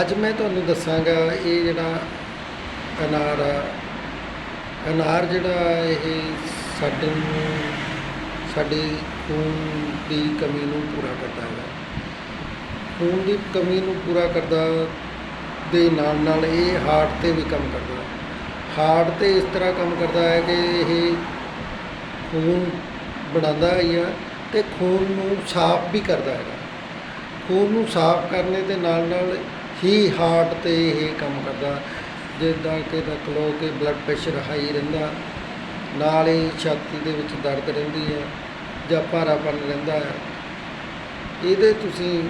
ਅੱਜ ਮੈਂ ਤੁਹਾਨੂੰ ਦੱਸਾਂਗਾ ਇਹ ਜਿਹੜਾ ਅਨਾਰ ਆ, ਅਨਾਰ ਜਿਹੜਾ ਇਹ ਸਾਡੇ ਨੂੰ, ਸਾਡੀ ਖੂਨ ਦੀ ਕਮੀ ਨੂੰ ਪੂਰਾ ਕਰਦਾ ਹੈ। ਖੂਨ ਦੀ ਕਮੀ ਨੂੰ ਪੂਰਾ ਕਰਦਾ ਦੇ ਨਾਲ ਨਾਲ ਇਹ ਹਾਰਟ ਤੇ ਵੀ ਕੰਮ ਕਰਦਾ ਹਾਰਟ ਤੇ ਇਸ ਤਰ੍ਹਾਂ ਕੰਮ ਕਰਦਾ ਹੈ ਕਿ ਇਹ ਖੂਨ ਬਣਾਉਂਦਾ ਹੀ ਆ ਤੇ ਖੂਨ ਨੂੰ ਸਾਫ਼ ਵੀ ਕਰਦਾ ਹੈਗਾ। ਖੂਨ ਨੂੰ ਸਾਫ਼ ਕਰਨੇ ਦੇ ਨਾਲ ਨਾਲ ਹੀ ਹਾਰਟ ਤੇ ਇਹ ਕੰਮ ਕਰਦਾ। ਜਿੱਦਾਂ ਕਿ ਰੱਖ ਲਓ ਕਿ ਬਲੱਡ ਪ੍ਰੈਸ਼ਰ ਹਾਈ ਰਹਿੰਦਾ, ਨਾਲ ਹੀ ਛਾਤੀ ਦੇ ਵਿੱਚ ਦਰਦ ਰਹਿੰਦੀ ਹੈ, ਜਾਂ ਭਾਰਾਪਨ ਰਹਿੰਦਾ ਹੈ। ਇਹਦੇ ਤੁਸੀਂ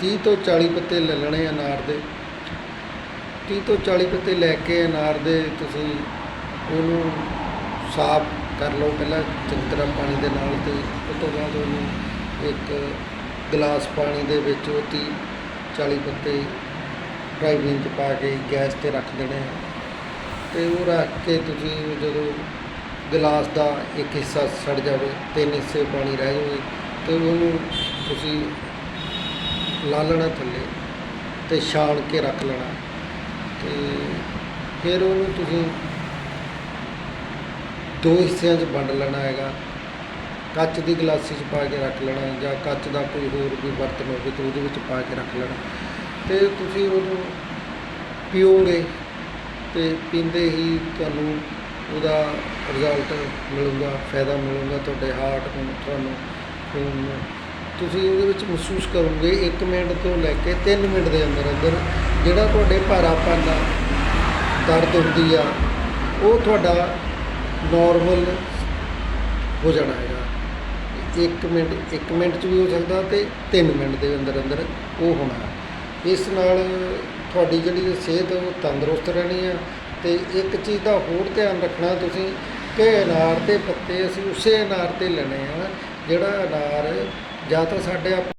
30 ਤੋਂ 40 ਪੱਤੇ ਲੈ ਲੈਣੇ ਅਨਾਰ ਦੇ। 30 ਤੋਂ 40 ਪੱਤੇ ਲੈ ਕੇ ਅਨਾਰ ਦੇ ਤੁਸੀਂ ਉਹਨੂੰ ਸਾਫ਼ ਕਰ ਲਓ ਪਹਿਲਾਂ ਚੰਗੀ ਤਰ੍ਹਾਂ ਪਾਣੀ ਦੇ ਨਾਲ ਤੇ ਉਸ ਤੋਂ ਬਾਅਦ ਉਹਨੂੰ ਇੱਕ ਗਲਾਸ ਪਾਣੀ ਦੇ ਵਿੱਚ ਉਹ 30 40 ਪੱਤੇ ਫਰਾਈ ਪੈਨ 'ਚ ਪਾ ਕੇ ਗੈਸ ਤੇ ਰੱਖ ਦੇਣੇ ਆ। ਤੇ ਉਹ ਰੱਖ ਕੇ ਤੁਸੀਂ ਜਦੋਂ ਗਲਾਸ ਦਾ ਇੱਕ ਹਿੱਸਾ ਸੜ ਜਾਵੇ, ਤਿੰਨ ਹਿੱਸੇ ਪਾਣੀ ਰਹਿ ਜਾਵੇ, ਤੇ ਉਹਨੂੰ ਤੁਸੀਂ ਲਾ ਲੈਣਾ ਥੱਲੇ ਤੇ ਛਾਣ ਕੇ ਰੱਖ ਲੈਣਾ। ਤੇ ਫਿਰ ਉਹਨੂੰ ਤੁਸੀਂ ਦੋ ਹਿੱਸਿਆਂ 'ਚ ਵੰਡ ਲੈਣਾ ਹੈਗਾ। ਕੱਚ ਦੀ ਗਲਾਸੀ 'ਚ ਪਾ ਕੇ ਰੱਖ ਲੈਣਾ ਜਾਂ ਕੱਚ ਦਾ ਕੋਈ ਹੋਰ ਵੀ ਬਰਤਨ ਹੋਵੇ ਤਾਂ ਉਹਦੇ ਵਿੱਚ ਪਾ ਕੇ ਰੱਖ ਲੈਣਾ। ਤੇ ਤੁਸੀਂ ਉਹਨੂੰ ਪੀਓਗੇ ਤੇ ਪੀਂਦੇ ਹੀ ਤੁਹਾਨੂੰ ਉਹਦਾ ਰਿਜ਼ਲਟ ਮਿਲੂਗਾ, ਫਾਇਦਾ ਮਿਲੂਗਾ ਤੁਹਾਡੇ ਹਾਰਟ ਨੂੰ, ਤੁਹਾਨੂੰ ਖੂਨ ਨੂੰ। ਤੁਸੀਂ ਉਹਦੇ ਵਿੱਚ ਮਹਿਸੂਸ ਕਰੋਗੇ 1 ਮਿੰਟ ਤੋਂ ਲੈ ਕੇ 3 ਮਿੰਟ ਦੇ ਅੰਦਰ ਅੰਦਰ ਜਿਹੜਾ ਤੁਹਾਡੇ ਭਾਰਾਪਨ ਦਾ ਦਰਦ ਹੁੰਦੀ ਆ, ਉਹ ਤੁਹਾਡਾ ਨਾਰਮਲ ਹੋ ਜਾਣਾ ਹੈਗਾ। 1 ਮਿੰਟ 1 ਮਿੰਟ ਚ ਵੀ ਹੋ ਸਕਦਾ ਤੇ 3 ਮਿੰਟ ਦੇ ਅੰਦਰ ਅੰਦਰ ਉਹ ਹੋਣਾ। ਇਸ ਨਾਲ ਤੁਹਾਡੀ ਜਿਹੜੀ ਸਿਹਤ ਉਹ ਤੰਦਰੁਸਤ ਰਹਿਣੀ ਆ ਤੇ ਇੱਕ ਚੀਜ਼ ਦਾ ਹੋਰ ਧਿਆਨ ਰੱਖਣਾ ਤੁਸੀਂ ਕਿ ਅਨਾਰ ਦੇ ਪੱਤੇ ਅਸੀਂ ਉਸੇ ਅਨਾਰ ਤੇ ਲੈਣੇ ਆ, ਜਿਹੜਾ ਅਨਾਰ ਜਾਂ ਤਾਂ ਸਾਡੇ ਆਪ